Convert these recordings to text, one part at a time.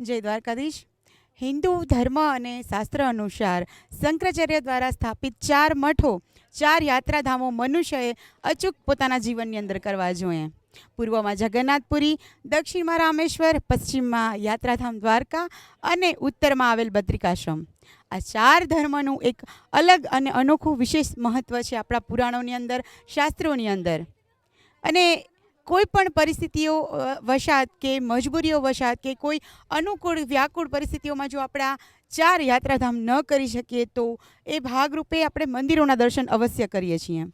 જય દ્વારકાધીશ. હિન્દુ ધર્મ અને શાસ્ત્ર અનુસાર શંકરાચાર્ય દ્વારા સ્થાપિત ચાર મઠો, ચાર યાત્રાધામો મનુષ્યએ અચૂક પોતાના જીવનની અંદર કરવા જોઈએ. પૂર્વમાં જગન્નાથપુરી, દક્ષિણમાં રામેશ્વર, પશ્ચિમમાં યાત્રાધામ દ્વારકા અને ઉત્તરમાં આવેલ બદ્રિકાશ્રમ. આ ચાર ધર્મનું એક અલગ અને અનોખું વિશેષ મહત્ત્વ છે આપણા પુરાણોની અંદર, શાસ્ત્રોની અંદર. અને કોઈ પણ પરિસ્થિતિઓ વસાત કે મજબૂરીઓ વશાત કે કોઈ અનુકૂળ, વ્યાકુળ પરિસ્થિતિઓમાં જો આપણા ચાર યાત્રાધામ ન કરી શકીએ તો એ ભાગરૂપે આપણે મંદિરોના દર્શન અવશ્ય કરીએ છીએ.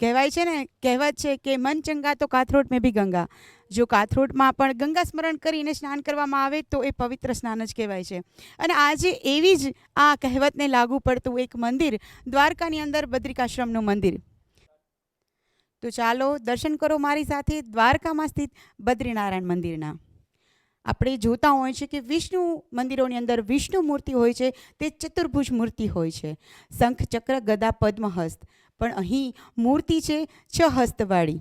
કહેવાય છે ને, કહેવત છે કે મન ચંગા તો કાથરોટ મેં બી ગંગા. જો કાથરોટમાં પણ ગંગા સ્મરણ કરીને સ્નાન કરવામાં આવે તો એ પવિત્ર સ્નાન જ કહેવાય છે. અને આજે એવી જ આ કહેવતને લાગુ પડતું એક મંદિર દ્વારકાની અંદર બદ્રિકાશ્રમનું મંદિર. તો ચાલો દર્શન કરો મારી સાથે દ્વારકામાં સ્થિત બદ્રીનારાયણ મંદિરના. આપણે જોતા હોય છે કે વિષ્ણુ મંદિરોની અંદર વિષ્ણુ મૂર્તિ હોય છે, તે ચતુર્ભુજ મૂર્તિ હોય છે. શંખ ચક્ર ગદા પદ્મ હસ્ત પણ અહીં મૂર્તિ છે છ હસ્તવાળી.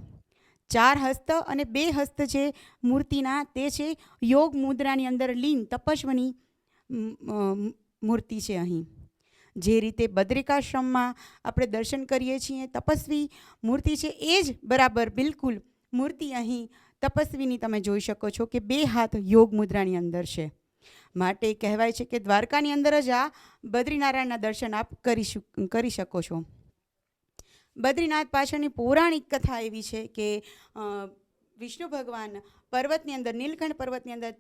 ચાર હસ્ત અને બે હસ્ત છે મૂર્તિના, તે છે યોગ મુદ્રાની અંદર લીન, તપસ્વની મૂર્તિ છે અહીં. જે રીતે બદ્રિકાશ્રમમાં આપણે દર્શન કરીએ છીએ, તપસ્વી મૂર્તિ છે, એ જ બરાબર બિલકુલ મૂર્તિ અહીં તપસ્વીની તમે જોઈ શકો છો કે બે હાથ યોગ મુદ્રાની અંદર છે. માટે કહેવાય છે કે દ્વારકાની અંદર જ આ બદ્રીનારાયણના દર્શન આપ કરી કરી શકો છો. બદ્રીનાથ પાછળની પૌરાણિક કથા એવી છે કે વિષ્ણુ ભગવાન પર્વતની અંદર, નીલકંઠ પર્વતની અંદર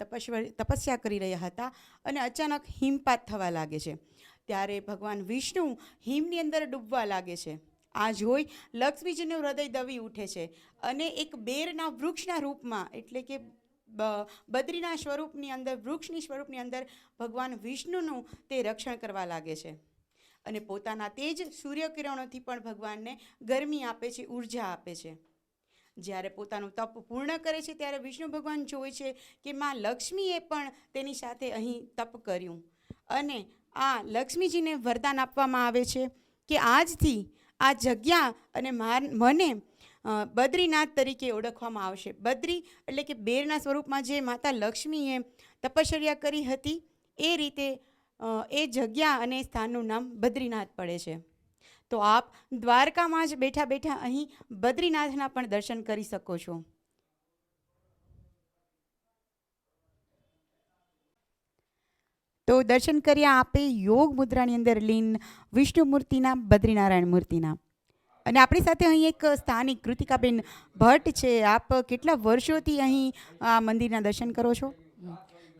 તપસ્યા કરી રહ્યા હતા અને અચાનક હિમપાત થવા લાગે છે. ત્યારે ભગવાન વિષ્ણુ હિમની અંદર ડૂબવા લાગે છે. આ જોઈ લક્ષ્મીજીનું હૃદય દવી ઉઠે છે અને એક બેરના વૃક્ષના રૂપમાં, એટલે કે બદ્રીના સ્વરૂપની અંદર, વૃક્ષની સ્વરૂપની અંદર ભગવાન વિષ્ણુનું તે રક્ષણ કરવા લાગે છે. અને પોતાના તેજ સૂર્યકિરણોથી પણ ભગવાનને ગરમી આપે છે, ઊર્જા આપે છે. જ્યારે પોતાનું તપ પૂર્ણ કરે છે, ત્યારે વિષ્ણુ ભગવાન જોવે છે કે માં લક્ષ્મીએ પણ તેની સાથે અહીં તપ કર્યું. અને આ લક્ષ્મીજીને વરદાન આપવામાં આવે છે કે આજથી આ જગ્યા અને મને બદ્રીનાથ તરીકે ઓળખવામાં આવશે. બદ્રી એટલે કે બેરના સ્વરૂપમાં જે માતા લક્ષ્મીએ તપશ્ચર્યા કરી હતી, એ રીતે એ જગ્યા અને સ્થાનનું નામ બદ્રીનાથ પડે છે. તો આપ દ્વારકામાં જ બેઠા બેઠા અહીં બદ્રીનાથના પણ દર્શન કરી શકો છો. તો દર્શન કર્યા આપે યોગ મુદ્રાની અંદર લીન વિષ્ણુ મૂર્તિના, બદ્રીનારાયણ મૂર્તિના. અને આપણી સાથે અહીં એક સ્થાનિક કૃતિકાબેન ભટ્ટ છે. આપ કેટલા વર્ષોથી અહીં આ મંદિરના દર્શન કરો છો?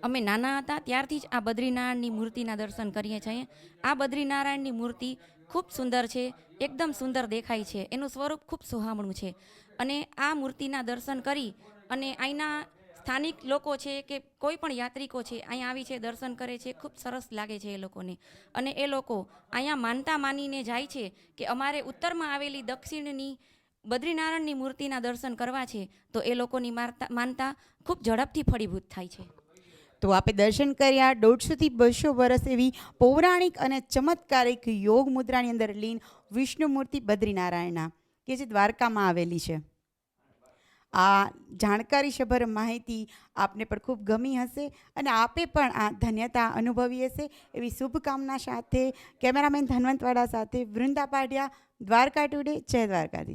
અમે નાના હતા, ત્યારથી જ આ બદ્રીનારાયણની મૂર્તિના દર્શન કરીએ છીએ. આ બદ્રીનારાયણની મૂર્તિ ખૂબ સુંદર છે, એકદમ સુંદર દેખાય છે. એનું સ્વરૂપ ખૂબ સુહામણું છે. અને આ મૂર્તિના દર્શન કરી અને અહીંના સ્થાનિક લોકો છે કે કોઈ પણ યાત્રિકો છે, અહીંયા આવી છે, દર્શન કરે છે, ખૂબ સરસ લાગે છે એ લોકોને. અને એ લોકો અહીંયા માનતા માનીને જાય છે કે અમારે ઉત્તરમાં આવેલી દક્ષિણની બદ્રીનારાયણની મૂર્તિના દર્શન કરવા છે, તો એ લોકોની માનતા માનતા ખૂબ ઝડપથી ફળીભૂત થાય છે. તો આપે દર્શન કર્યા, દોઢસોથી બસો વર્ષ એવી પૌરાણિક અને ચમત્કારિક યોગ મુદ્રાની અંદર લીન વિષ્ણુમૂર્તિ બદ્રીનારાયણના, કે જે દ્વારકામાં આવેલી છે. આ જાણકારીસભર માહિતી આપને પણ ખૂબ ગમી હશે અને આપે પણ આ ધન્યતા અનુભવી હશે. એવી શુભકામના સાથે કેમેરામેન ધનવંતવાડા સાથે વૃંદા પાડ્યા દ્વારકા ટુડે, જય દ્વારકાધીશ.